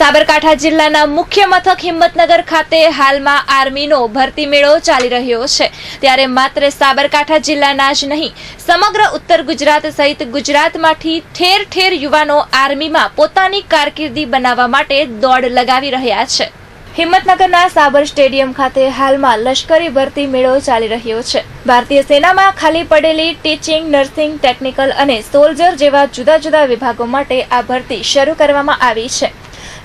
સાબરકાંઠા જિલ્લાના મુખ્ય મથક હિંમતનગર ખાતે હાલમાં આર્મીનો ભરતી મેળો ચાલી રહ્યો છે. ત્યારે માત્ર સાબરકાંઠા જિલ્લાના જ નહીં, સમગ્ર ઉત્તર ગુજરાત સહિત ગુજરાતમાંથી ઠેર ઠેર યુવાનો આર્મીમાં પોતાની કારકિર્દી બનાવવા માટે દોડ લગાવી રહ્યા છે. હિંમતનગરના સાબર સ્ટેડિયમ ખાતે હાલમાં લશ્કરી ભરતી મેળો ચાલી રહ્યો છે. ભારતીય સેનામાં ખાલી પડેલી ટીચિંગ, નર્સિંગ, ટેકનિકલ અને સોલ્જર જેવા જુદા જુદા વિભાગો માટે આ ભરતી શરૂ કરવામાં આવી છે.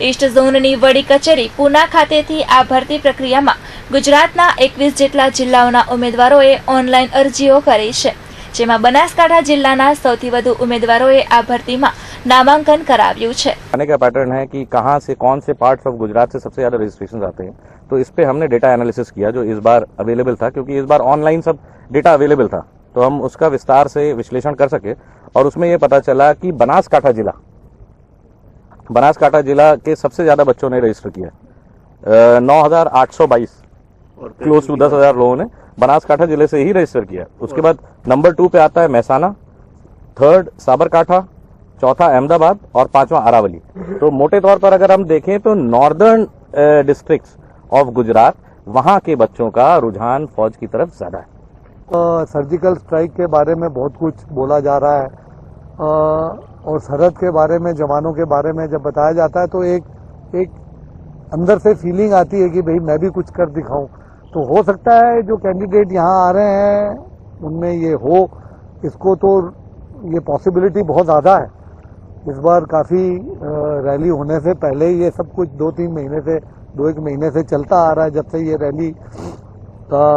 ઈસ્ટ ઝોનની વડી કચેરી પુના ખાતેથી આ ભરતી પ્રક્રિયામાં ગુજરાતના એકવીસ જેટલા જિલ્લાઓના ઉમેદવારોએ ઓનલાઈન અરજીઓ કરી છે જેમાં બનાસકાંઠા જિલ્લાના સૌથી વધુ ઉમેદવારોએ આ ભરતીમાં નામાંકન કરાવ્યું છે आने का पैटर्न है कि कहाँ से कौन से पार्ट्स ऑफ गुजरात से सबसे ज्यादा रजिस्ट्रेशन आते हैं तो इस पे हमने डेटा एनालिसिस किया जो इस बार अवेलेबल था क्योंकि इस बार ऑनलाइन सब डेटा अवेलेबल था तो हम उसका विस्तार से विश्लेषण कर सके और उसमें ये पता चला कि बनासकाठा जिला बनासकाठा जिला के सबसे ज़्यादा बच्चों ने रजिस्टर किया नौ हज़ार आठ सौ बाईस। क्लोज टू दस हज़ार लोगों ने बनासकाठा ज़िले से ही रजिस्टर किया उसके बाद नंबर टू पे आता है महसाना थर्ड साबरकाठा चौथा अहमदाबाद और पांचवा अरावली। तो मोटे तौर पर अगर हम देखें तो नॉर्दर्न डिस्ट्रिक्ट्स ऑफ़ गुजरात वहाँ के बच्चों का रुझान फौज की तरफ़ ज़्यादा है। सर्जिकल स्ट्राइक के बारे में बहुत कुछ बोला जा रहा है। अ, और सरहद के बारे में, जवानों के बारे में जब बताया जाता है तो एक एक अंदर से फीलिंग आती है कि भाई मैं भी कुछ कर दिखाऊँ। तो हो सकता है जो कैंडिडेट यहाँ आ रहे हैं, उनमें ये हो। इसको तो ये पॉसिबिलिटी बहुत ज़्यादा है। इस बार काफ़ी रैली होने से पहले ही ये सब कुछ दो तीन महीने से, दो एक महीने से चलता आ रहा है, जब से ये रैली का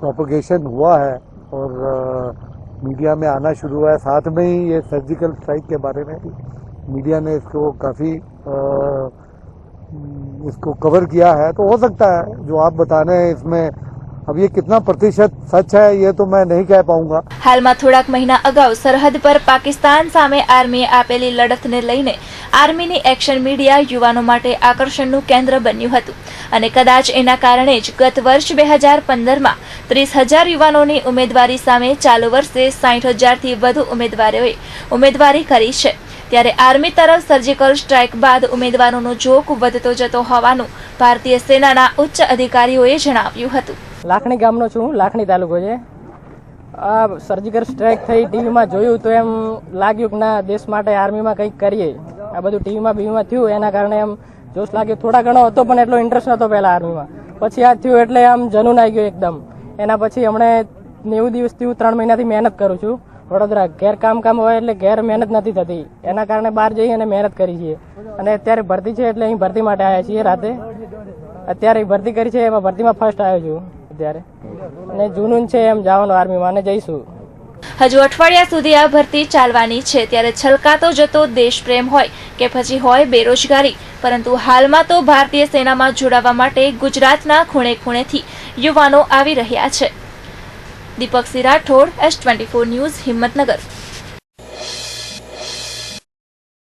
प्रोपोगेशन हुआ है। और मीडिया में आना शुरू हुआ है। साथ में ही ये सर्जिकल स्ट्राइक के बारे में भी मीडिया ने इसको काफ़ी इसको कवर किया है। तो हो सकता है, जो आप बता रहे हैं इसमें अब ये कितना प्रतिशत सच है ये तो मैं नहीं कह पाऊंगा હાલમાં થોડાક મહિના અગાઉ સરહદ પર પાકિસ્તાન સામે આર્મીએ આપેલી લડતને લઈને આર્મીની એક્શન મીડિયા યુવાનો માટે આકર્ષણનું કેન્દ્ર બન્યું હતું અને કદાચ એના કારણે જ ગત વર્ષ બે હજાર પંદરમાં ત્રીસ હજાર યુવાનોની ઉમેદવારી સામે ચાલુ વર્ષે સાઠ હજારથી વધુ ઉમેદવારોએ ઉમેદવારી કરી છે ત્યારે આર્મી તરફ સર્જિકલ સ્ટ્રાઇક બાદ ઉમેદવારોનો જોક વધતો જતો હોવાનું ભારતીય સેનાના ઉચ્ચ અધિકારીઓએ જણાવ્યું હતું. લાખણી ગામનો છું, લાખણી તાલુકો છે. આ સર્જિકલ સ્ટ્રાઇક થઈ ટીવીમાં જોયું તો એમ લાગ્યું કે ના, દેશ માટે આર્મીમાં કંઈક કરીએ. આ બધું ટીવીમાં બીવીમાં થયું, એના કારણે એમ જોશ લાગ્યો. થોડા ઘણો હતો, પણ એટલો ઇન્ટરેસ્ટ નહોતો પહેલાં આર્મીમાં. પછી આ થયું એટલે આમ જનૂન આવી ગયું એકદમ. એના પછી હમણે નેવું દિવસથી હું ત્રણ મહિનાથી મહેનત કરું છું. વડોદરા ઘેર કામ કામ હોય એટલે ઘેર મહેનત નથી થતી. એના કારણે બહાર જઈ અને મહેનત કરી છીએ. અને અત્યારે ભરતી છે એટલે અહીં ભરતી માટે આવ્યા છીએ રાતે. અત્યારે ભરતી કરી છે, એમાં ભરતીમાં ફર્સ્ટ આવ્યો છું અત્યારે. અને જૂનૂન છે એમ જવાનું આર્મીમાં, અને જઈશું. હજુ અઠવાડિયા સુધી આ ભરતી ચાલવાની છે. ત્યારે છલકાતો જતો દેશ પ્રેમ હોય કે પછી હોય બેરોજગારી. પરંતુ હાલમાં તો ભારતીય સેનામાં જોડાવા માટે ગુજરાતના ખૂણે ખૂણેથી યુવાનો આવી રહ્યા છે. Deepak સિરાઠોડ Rathod S twenty news Himmatnagar.